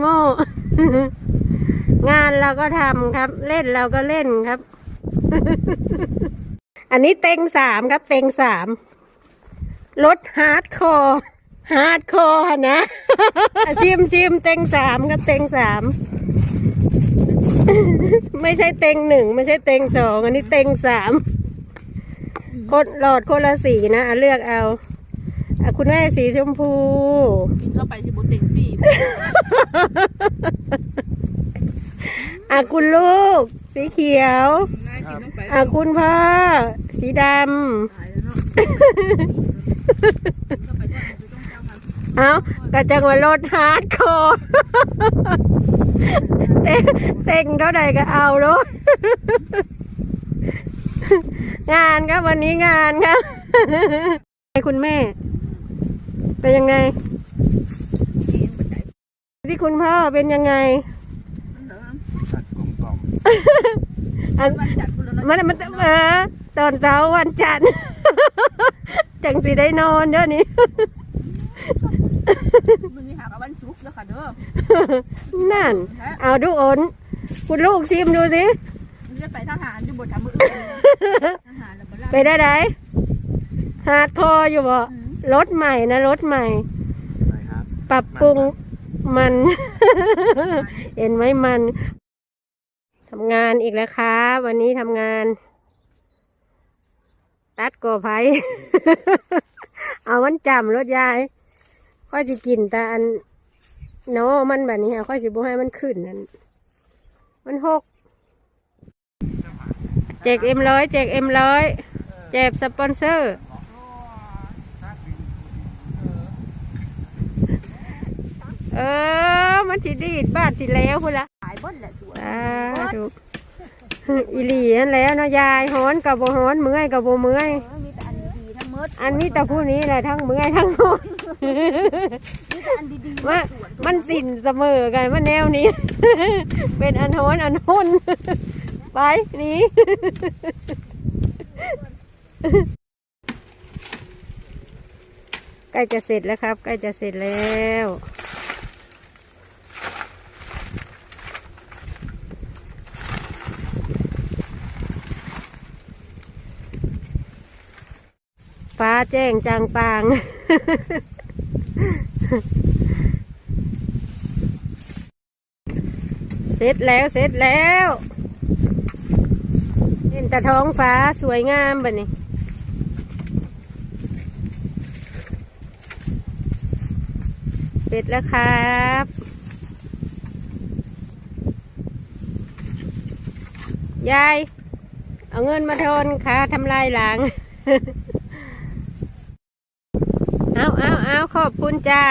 โม่งานเราก็ทำครับ เล่นเราก็เล่นครับ อันนี้เต็งสามครับ เต็งสามรถฮาร์ดคอร์ฮาร์ดคอร์นะชิมชิมเต็งสามครับเต็งสามไม่ใช่เต็งหนึ่งไม่ใช่เต็งสองอันนี้เต็งสามคนหลอดคนละสีนะอะเลือกเอา อะคุณแม่สีชมพู กินเข้าไปสิบุเต็งสี่อะคุณลูก สีเขียว น่ากินต้องไปอะคุณพ่อ สีดตายแล้วเนาะเข้าไปด้วยคือต้องเจ้าค่ะำเอากระจังว่ารถฮาร์ดคอร์เต็งเต็งเท่าใดก็เอารถงานครับวันนี้งานครับคุณแม่ เป็นยังไงเองปัจจัยที่คุณพ่อเป็นยังไงมันเหรอตัดกลมกล่อมอันวันจันทร์คุณละมันมันเออตอนเช้าวันจันทร์ จังสิได้นอนเดี๋ยวนี้ มันมีหากวันศุกร์แล้วค่ะเด้อนั่นฮะเอาดูโอนคุณลูกชิมดูสิมันจะไปทหารอยู่บนทำมือทหารแล้วก็ไปได้ไหนฮาร์ดคอร์อยู่บ่ รถใหม่นะรถใหม่ อะไรครับปรับปรุงมัน เห็นไหมมันทำงานอีกแล้วครับวันนี้ทำงาน ตัดกอไผ่ เอามันจำรถยายค่อยจะกินแต่อันโนมันแบบนี้ค่ะค่อยสิบ่ให้มันขึ้นนั่นมันหกแจกเอ็มร้อยแจกเอ็มร้อยแจกสปอนเซอร์ เออ มันสิดีดบ้านสิแล้วพุ่นละขายเบิ้ลแหละสวยอ่าถูกอีหลีนั่นแหล้วเนาะยายฮ้อนกับบ่ฮ้อนเมื่อยกับบ่เมื่อย เออมีแต่อันดีๆทั้งหมดอันนี้แต่ผู้นี้แหละทั้งเมื่อยทั้งฮ้อนมีแต่อันดีๆว่ามันสินเสมอกันมันแนวนี้ เป็นอันฮ้อนอันฮ้นไปหนี่ ใกล้จะเสร็จแล้วครับ ใกล้จะเสร็จแล้ว ฟ้าแจ้งจางปาง เสร็จแล้วเสร็จแล้วเห็นแต่ท้องฟ้าสวยงามแบบนี้เสร็จแล้วครับยาย เอาเงินมาทอนค่ะทำลายหลัง ขอบคุณจ้า